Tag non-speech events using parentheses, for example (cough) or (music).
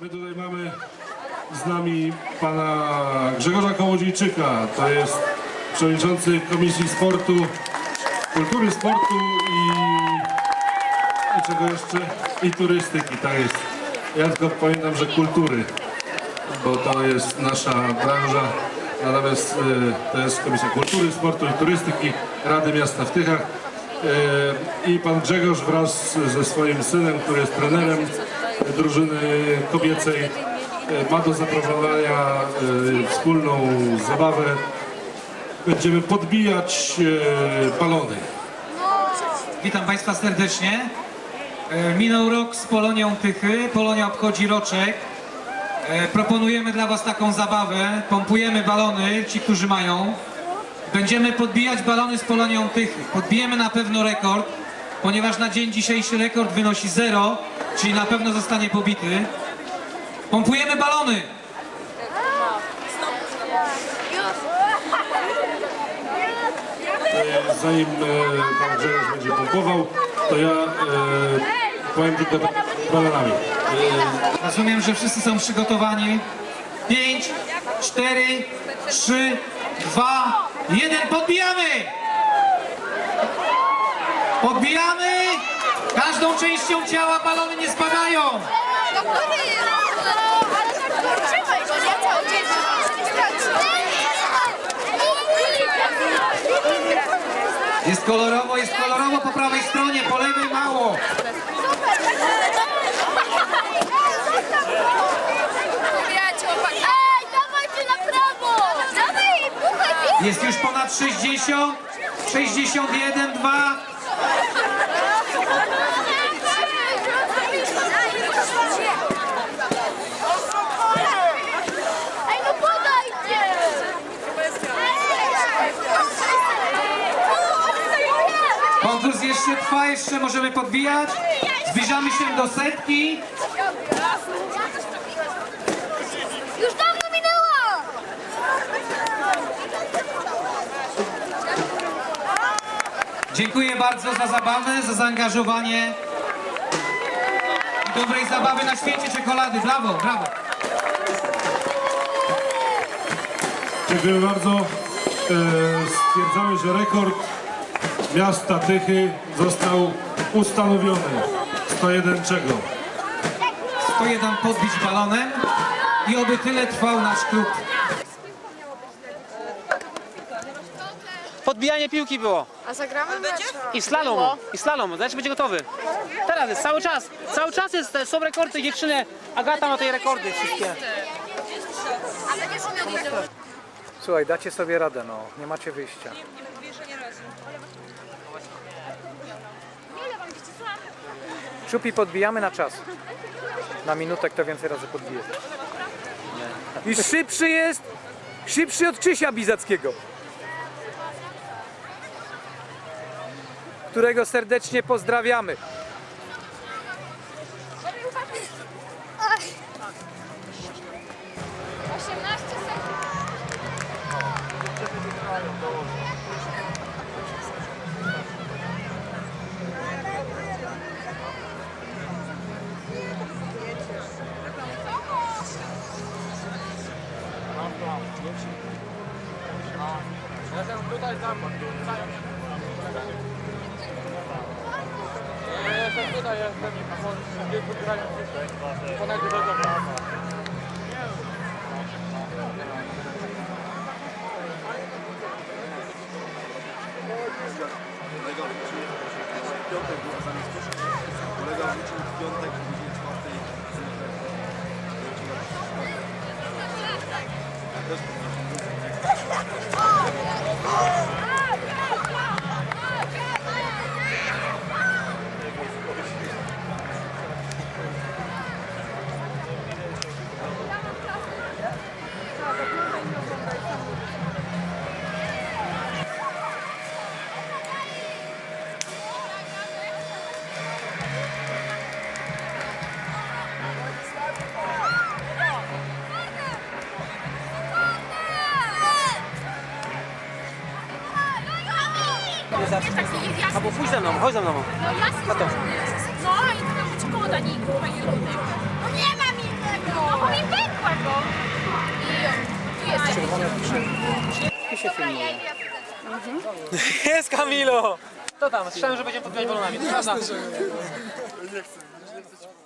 My tutaj mamy z nami pana Grzegorza Kołodziejczyka. To jest przewodniczący Komisji Sportu, Kultury Sportu i, i czego jeszcze? I turystyki, tak jest. Ja tylko pamiętam, że kultury, bo to jest nasza branża. Natomiast y, to jest Komisja Kultury, Sportu i Turystyki Rady Miasta w Tychach. Y, I pan Grzegorz wraz ze swoim synem, który jest trenerem drużyny kobiecej, y, ma do zaproponowania y, wspólną zabawę. Będziemy podbijać y, balony. Witam Państwa serdecznie. E, Minął rok z Polonią Tychy. Polonia obchodzi roczek. E, Proponujemy dla Was taką zabawę. Pompujemy balony, ci, którzy mają. Będziemy podbijać balony z Polonią Tychy. Podbijemy na pewno rekord, ponieważ na dzień dzisiejszy rekord wynosi 0, czyli na pewno zostanie pobity. Pompujemy balony! E, Zanim e, pan Grzegorz będzie pompował, to ja e, powiem tylko tak balonami. E, Rozumiem, że wszyscy są przygotowani. 5, 4, 3, 2, 1. Podbijamy! Podbijamy! Każdą częścią ciała balony nie spadają. Który jest? Ale tak trzymaj, że ja cały dzień Jest kolorowo, jest kolorowo po prawej stronie, po lewej mało. Ej, dawajcie na prawo! Dawaj, puchaj Jest już ponad 60, 61, 2. Konkurs jeszcze trwa, jeszcze możemy podbijać. Zbliżamy się do setki. Już dawno minęła! Dziękuję bardzo za zabawę, za zaangażowanie. I dobrej zabawy na świecie czekolady. Brawo, brawo. Dziękuję bardzo. E, Stwierdzamy, że rekord miasta Tychy został ustanowiony. 101 czego? 101 podbić balonem i oby tyle trwał nasz klub. Podbijanie piłki było. A zagramy mecz? I slalom. I slalom. Znaczy będzie gotowy. Teraz jest cały czas. Cały czas jest, są rekordy dziewczyny. Agata ma te rekordy wszystkie. Słuchaj, dacie sobie radę, no. Nie macie wyjścia. Czupi podbijamy na czas. Na minutę kto więcej razy podbije. I szybszy jest, szybszy od Krzysia Bizackiego. Którego serdecznie pozdrawiamy. tutaj tam zająć się. Jestem tutaj, jestem w wieku grającym ponad 9 lat. Kolega wrócił w piątek, było zamiast Kolega wrócił w piątek, w godzinie czwartej. Też zawsze. Tak Albo pójdź ze mną, chodź ze mną. No jasne. No i to być szkoda nikogo i innego. No nie mam innego. No bo mi pękła go. I tu jest. Czerwone I się filmuje. Mhm. (laughs) Jest Kamilo! To tam, słyszałem, że będziemy podbijać balonami. Jasne, że nie. Nie chcę, nie chcę